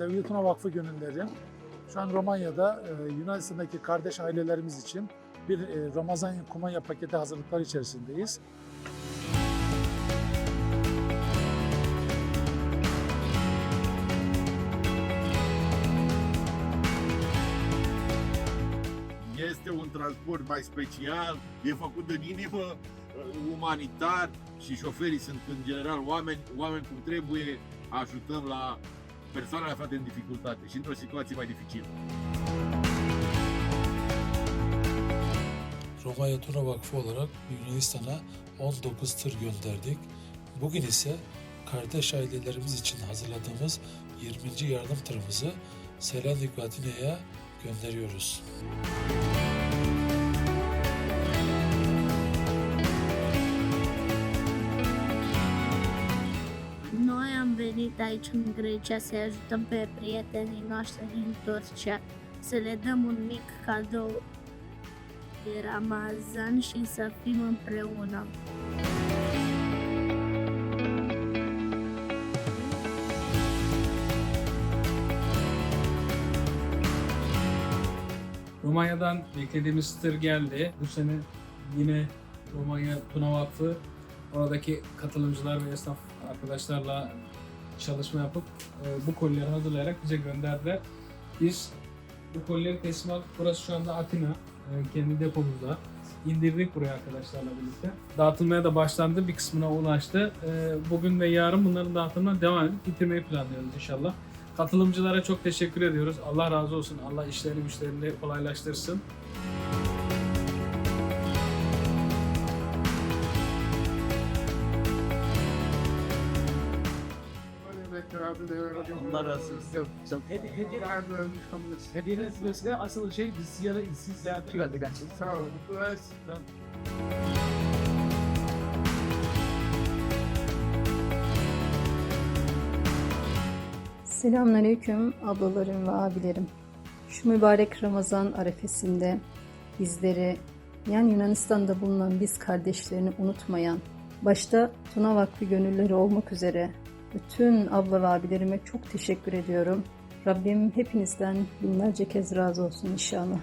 Sevgili Tuna Vakfı gönülleri, şu an Romanya'da e, Yunanistan'daki kardeş ailelerimiz için bir e, Ramazan kumanya paketi hazırlıkları içerisindeyiz. Este un transport mai special, e făcut în inimă, uh, umanitar și șoferii sunt în general oameni, oameni cum trebuie, ajutăm la persoanele aflate în dificultate și într-o situație mai dificilă. Romanya Tuna Vakfı olarak Yunanistan'a 19 tır gönderdik. Bugün ise kardeş ailelerimiz için hazırladığımız 20. yardım tırımızı Selanik ve Atina'ya gönderiyoruz. Noi venit aici în Grecia să ajutăm pe prietenii noștri din Turcia, să le dăm un mic cadou de Ramazan și să fim împreună. Romanya'dan beklediğimiz tır geldi. Bu sene yine Romanya Tuna Vakfı oradaki katılımcılar ve esnaf arkadaşlarla çalışma yapıp e, bu kolileri hazırlayarak bize gönderdiler. Biz bu kolileri teslim aldık. Burası şu anda Atina. e, Kendi depomuzda. İndirdik buraya arkadaşlarla birlikte. Dağıtılmaya da başlandı. Bir kısmına ulaştı. E, Bugün ve yarın bunların dağıtımına devam edip bitirmeyi planlıyoruz inşallah. Katılımcılara çok teşekkür ediyoruz. Allah razı olsun. Allah işlerini güçlerini kolaylaştırsın. Allah razı olsun. Hediyeniz mesela asıl şey biz yana siz gerçekten. Sağ olun. Selamünaleyküm ablalarım ve abilerim. Şu mübarek Ramazan arefesinde bizleri yani Yunanistan'da bulunan biz kardeşlerini unutmayan, başta Tuna Vakfı gönülleri olmak üzere bütün abla ve abilerime çok teşekkür ediyorum. Rabbim hepinizden binlerce kez razı olsun inşallah.